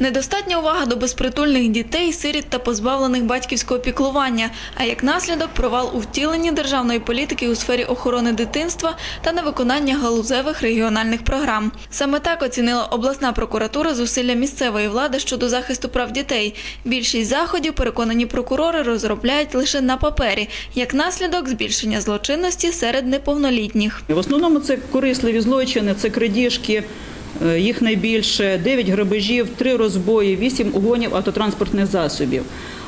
Недостатня увага до безпритульних дітей, сиріт та позбавлених батьківського піклування, а як наслідок провал у втіленні державної політики у сфері охорони дитинства та невиконання галузевих регіональних програм. Саме так оцінила обласна прокуратура зусилля місцевої влади щодо захисту прав дітей. Більшість заходів, переконані прокурори, розробляють лише на папері, як наслідок збільшення злочинності серед неповнолітніх. В основному це корисливі злочини, це крадіжки, їх найбільше, 9 грабежів, 3 розбої, 8 угонів автотранспортних засобів.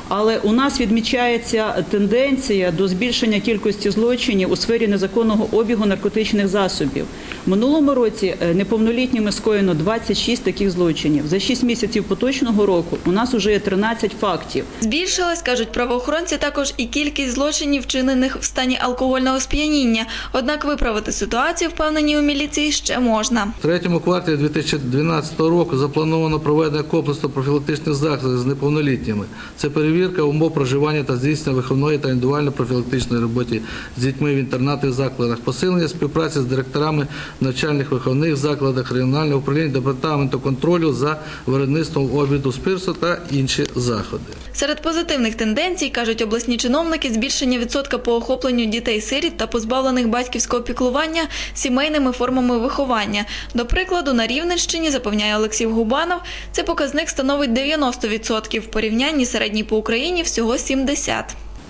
Але у нас відмічається тенденція до збільшення кількості злочинів у сфері незаконного обігу наркотичних засобів. Минулому році е, неповнолітніми скоєно 26 таких злочинів. За 6 місяців поточного року у нас вже є 13 фактів. Збільшилась, кажуть правоохоронці, також і кількість злочинів, вчинених в стані алкогольного сп'яніння. Однак виправити ситуацію, впевнені у міліції, ще можна. В третьому кварталі 2012 року заплановано проведення комплексу профілактичних заходів з неповнолітніми. Це перевірка умов проживання та здійснення виховної та індивідуально-профілактичної роботи з дітьми в інтернатних закладах, посилення співпраці з директорами навчальних виховних закладах регіонального управління департаменту контролю за виробництвом обіду спирту та інші заходи. Серед позитивних тенденцій, кажуть обласні чиновники, збільшення відсотка по охопленню дітей-сиріт та позбавлених батьківського піклування сімейними формами виховання. До прикладу, на Рівненщині, запевняє Олексій Губанов, цей показник становить 90%, в порівнянні середній по Україні всього 70%.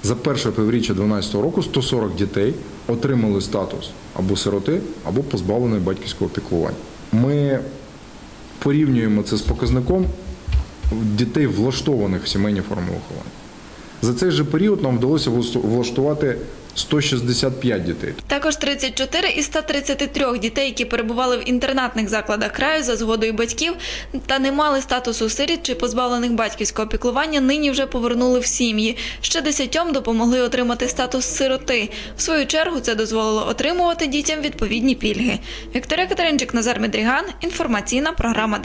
За перше півріччя 2012 року 140 дітей отримали статус або сироти, або позбавленої батьківського піклування. Ми порівнюємо це з показником дітей, влаштованих в сімейні форми виховання. За цей же період нам вдалося влаштувати 165 дітей. Також 34 із 133 дітей, які перебували в інтернатних закладах краю за згодою батьків та не мали статусу сиріт чи позбавлених батьківського піклування, нині вже повернули в сім'ї. Ще десятьом допомогли отримати статус сироти. В свою чергу це дозволило отримувати дітям відповідні пільги. Вікторія Катеринчик, Назар Медріган. Інформаційна програма.